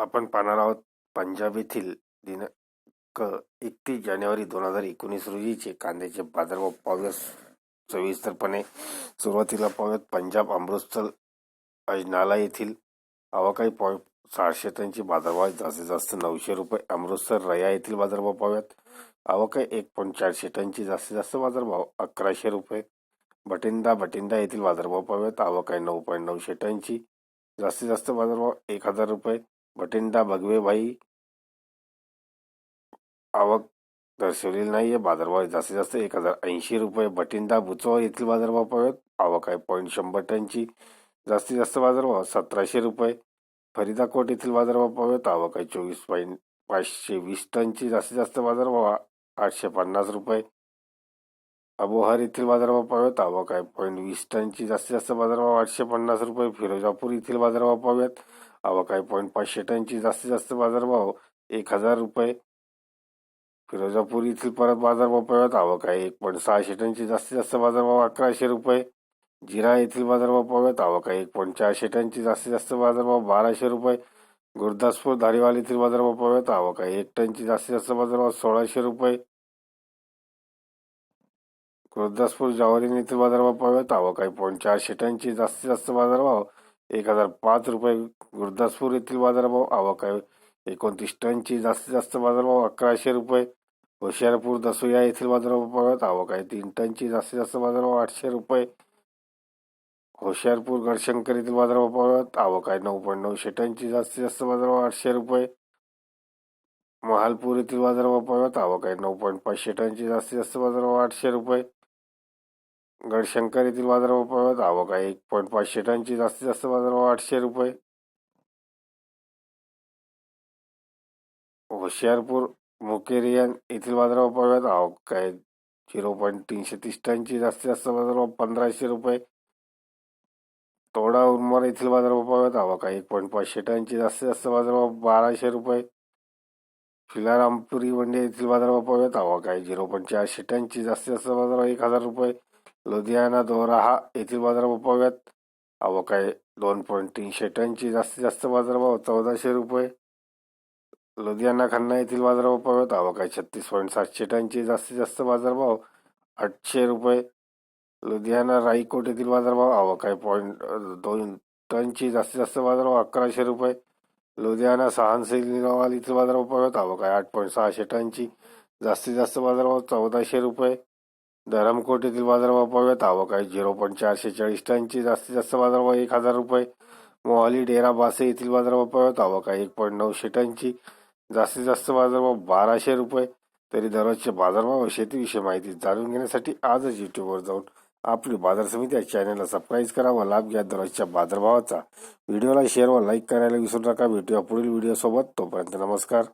आपण पाहणार आहोत पंजाब येथील दिनांक एकतीस जानेवारी दोन हजार एकोणीस रोजीचे कांद्याचे बाजारभाव पाहूयात. सविस्तरपणे सुरुवातीला पाहूयात. पंजाब अमृतसर अजनाला येथील अवाकाई पाव सहाशे टनचे बाजारभाव जास्तीत जास्त नऊशे रुपये. अमृतसर रया येथील बाजारभाव पाहूयात. अवाकाई एक पॉईंट चारशे टनचे जास्तीत जास्त बाजारभाव अकराशे रुपये. बठिंडा बठिंडा येथील बाजारभाव पाहूयात. अवाकाई नऊ पॉईंट नऊशे टनची जास्तीत जास्त बाजारभाव एक हजार रुपये. बठिंडा भगवेभाई आवक दर्शवलेली नाही आहे बाजारभाव जास्तीत जास्त एक हजार ऐंशी रुपये बठिंडा बुचवा येथील बाजारभाव पाहूयात आवक आहे पॉईंट शंभर टनची जास्तीत जास्त बाजारभाव सतराशे रुपये फरीदाकोट येथील बाजारभाव पाहूयात आवक आहे चोवीस पॉईंट पाचशे वीस टनची जास्तीत जास्त बाजारभाव आठशे पन्नास रुपये अबोहर येथील बाजारभाव पाहूयात आवक आहे पॉईंट वीस टनची जास्तीत जास्त बाजारभाव आठशे पन्नास रुपये फिरोजापूर येथील बाजारभाव पाहूयात आवक पॉईंट पाचशे टनची जास्तीत जास्त बाजारभाव एक हजार रुपये. फिरोजापूर येथील परत बाजारभाव पाहूयात आवक आहे एक पॉईंट सहाशे टनची जास्तीत जास्त बाजारभाव अकराशे रुपये. जिरा येथील बाजारभाव पाहूयात आवक आहे एक पॉईंट चारशे टनची जास्तीत जास्त बाजारभाव बाराशे रुपये. गुरदासपूर धारीवाल येथील बाजारभाव पाहूयात आवक आहे एक टनची जास्तीत जास्त बाजारभाव सोळाशे रुपये. गुरदासपूर जावरीन येथील बाजारभाव पाहूयात आवक आहे पॉईंट चारशे टनची जास्तीत जास्त बाजारभाव एक हजार पाच रुपये गुरदासपूर येथील बाजारभाव आवक आहे. एकोणतीस टनची जास्तीत जास्त बाजारभाव अकराशे रुपये. होशियारपूर दसोया येथील बाजारभाव पाहूयात आवक आहे. तीन टनची जास्तीत जास्त बाजारभाव आठशे रुपये. होशियारपूर गडशंकर येथील बाजारभाव पाहूयात आवक आहे. नऊ पॉईंट नऊशे टनची जास्तीत जास्त बाजारभाव आठशे रुपये. महालपूर येथील बाजारभाव पाहूयात आवक आहे. नऊ पॉईंट पाचशे टनची जास्तीत जास्त बाजारभाव आठशे रुपये. गडशंकर येथील बाजारभाव आवक आहे. एक पॉईंट पाचशे टनची जास्तीत जास्त बाजारभाव आठशे रुपये. होशियारपूर मुकेरियन येथील बाजारभाव पाहूयात आवक आहे. झिरो पॉईंट तीनशे तीस टनची जास्तीत जास्त बाजारभाव पंधराशे रुपये. तोडा उर्मार येथील बाजारभाव पाहूयात आवक आहे. एक पॉईंट पाचशे टनची जास्तीत जास्त बाजारभाव बाराशे रुपये. फिलारामपुरी मंडी येथील बाजारभाव पाहूयात आवक आहे. झिरो पॉईंट चारशे टनची जास्तीत जास्त बाजारभाव एक हजार रुपये. लुधियाना दोराहा येथील बाजारभाव पाहूयात. आवक दोन पॉईंट तीनशे टनची जास्तीत जास्त बाजारभाव चौदाशे रुपये. लुधियाना खन्ना येथील बाजारभाव पाहूयात. आवक छत्तीस पॉईंट सातशे टनची जास्तीत जास्त बाजारभाव आठशे रुपये. लुधियाना राईकोट येथील बाजारभाव आवक पॉईंट दोन टनची जास्तीत जास्त बाजारभाव अकराशे रुपये. लुधियाना सहानसिलीवाल येथील बाजारभाव पाहूयात. आवक आहे आठ पॉईंट सहाशे टनची जास्तीत जास्त बाजारभाव चौदाशे रुपये. धरमकोट येथील बाजारभाव पाहूयात. आवक आहे झिरो पॉईंट चारशे चाळीस टनची. जास्तीत जास्त बाजारभाव एक हजार रुपये. मोहाली डेरा बासे येथील बाजारभाव पाहूयात. आवक आहे एक पॉईंट नऊशे टनची. जास्तीत जास्त बाजारभाव बाराशे रुपये. तरी दररोजचे बाजारभाव व शेतीविषयी माहिती जाणून घेण्यासाठी आजच युट्यूबवर जाऊन आपली बाजार समिती या चॅनलला सबस्क्राईब करा व लाभ घ्या दररोजच्या बाजारभावाचा. व्हिडिओला शेअर व लाईक करायला विसरू नका. भेटूया पुढील व्हिडिओसोबत तोपर्यंत नमस्कार.